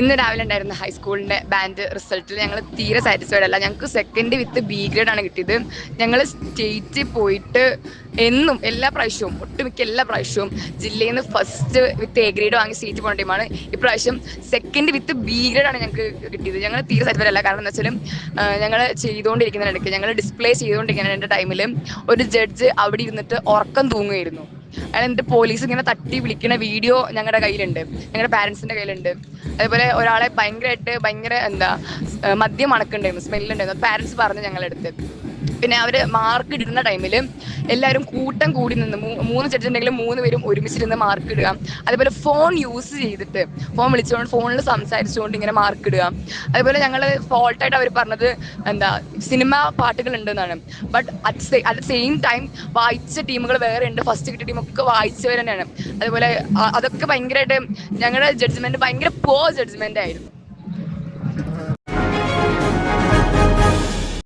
ഇന്ന് രാവിലെ ഉണ്ടായിരുന്ന ഹൈസ്കൂളിന്റെ ബാൻഡ് റിസൾട്ടിൽ ഞങ്ങൾ തീരെ സാറ്റിസ്ഫൈഡ് അല്ല. ഞങ്ങൾക്ക് സെക്കൻഡ് വിത്ത് ബി ഗ്രേഡ് ആണ് കിട്ടിയത്. ഞങ്ങൾ സ്റ്റേറ്റ് പോയിട്ട് എന്നും എല്ലാ പ്രാവശ്യവും ഒട്ടുമിക്ക എല്ലാ പ്രാവശ്യവും ജില്ലയിൽ നിന്ന് ഫസ്റ്റ് വിത്ത് എ ഗ്രേഡ് വാങ്ങി സ്റ്റേറ്റ് പോകേണ്ട ടീമാണ്. ഇപ്രാവശ്യം സെക്കൻഡ് വിത്ത് ബി ഗ്രേഡ് ആണ് ഞങ്ങൾക്ക് കിട്ടിയത്. ഞങ്ങൾ തീരെ സാറ്റിസ്ഫൈഡ് അല്ല. കാരണം എന്താ വെച്ചാൽ ഞങ്ങൾ ചെയ്തുകൊണ്ടിരിക്കുന്നതിനിടയ്ക്ക് ഞങ്ങൾ ഡിസ്പ്ലേ ചെയ്തുകൊണ്ടിരിക്കുന്ന ടൈമിൽ ഒരു ജഡ്ജ് അവിടെ ഇരുന്നിട്ട് ഉറക്കം തൂങ്ങുമായിരുന്നു അയാൾ എന്നിട്ട് പോലീസ് ഇങ്ങനെ തട്ടി വിളിക്കുന്ന വീഡിയോ ഞങ്ങളുടെ കയ്യിലുണ്ട്. ഞങ്ങളുടെ പാരൻസിന്റെ കയ്യിലുണ്ട്. അതേപോലെ ഒരാളെ ഭയങ്കരമായിട്ട് ഭയങ്കര എന്താ മദ്യം അണക്കുണ്ടായിരുന്നു സ്മെല്ലുണ്ടായിരുന്നു പാരൻസ് പറഞ്ഞു ഞങ്ങളുടെ അടുത്ത്. പിന്നെ അവർ മാർക്ക് ഇടുന്ന ടൈമിൽ എല്ലാവരും കൂട്ടം കൂടി നിന്ന് മൂന്ന് ജഡ്ജ് മൂന്ന് പേരും ഒരുമിച്ചിരുന്ന് മാർക്ക് ഇടുക. അതേപോലെ ഫോൺ യൂസ് ചെയ്തിട്ട് ഫോൺ വിളിച്ചുകൊണ്ട് ഫോണിൽ സംസാരിച്ചുകൊണ്ട് ഇങ്ങനെ മാർക്ക് ഇടുക. അതേപോലെ ഞങ്ങൾ ഫോൾട്ടായിട്ട് അവർ പറഞ്ഞത് എന്താ സിനിമ പാട്ടുകൾ ഉണ്ടെന്നാണ്. But at at same time വായിച്ച ടീമുകൾ വേറെ ഉണ്ട്. ഫസ്റ്റ് കിട്ടിയ ടീമൊക്കെ വായിച്ചവർ തന്നെയാണ്. അതുപോലെ അതൊക്കെ ഭയങ്കരമായിട്ട് ഞങ്ങളുടെ ജഡ്ജ്മെന്റ് ഭയങ്കര പോ ജഡ്ജ്മെന്റ് ആയിരുന്നു.